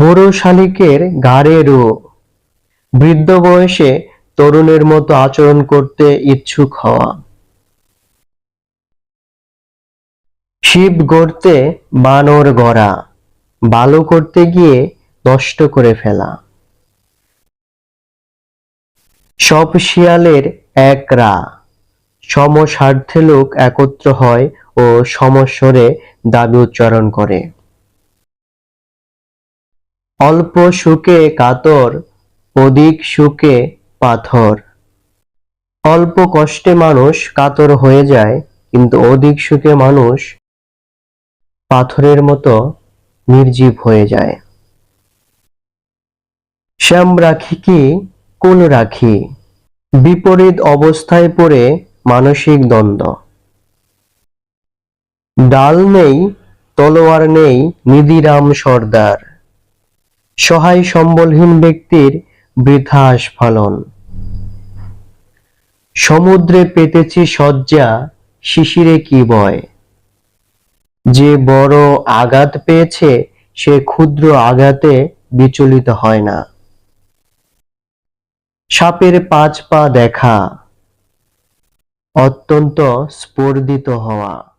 বুড়ো শালিকের ঘাড়ে রো। বৃদ্ধ বয়সে তরুণের মতো আচরণ করতে ইচ্ছুক হওয়া। শিব গড়তে বানর গড়া। ভালো করতে গিয়ে নষ্ট করে ফেলা। সব শিয়ালের এক রা। সমস্বার্থে লোক একত্র হয় ও সমস্বরে দাবি উচ্চারণ করে। অল্প সুখে কাতর, অধিক সুখে পাথর। অল্প কষ্টে মানুষ কাতর হয়ে যায়, কিন্তু অধিক সুখে মানুষ পাথরের মতো নির্জীব হয়ে যায়। শ্যাম রাখি কি, কুল রাখি? বিপরীত অবস্থায় পড়ে মানসিক দ্বন্দ্ব। ডাল নেই, তলোয়ার নেই, নিধিরাম সর্দার। সহায় সম্বলহীন ব্যক্তির বৃথা আস্ফালন সমুদ্রে পেতেছি শয্যা, শিশিরে কি বয়? যে বড় আঘাত পেয়েছে, সে ক্ষুদ্র আঘাতে বিচলিত হয় না। সাপের পাঁচ পা দেখা, অত্যন্ত স্পর্ধিত হওয়া।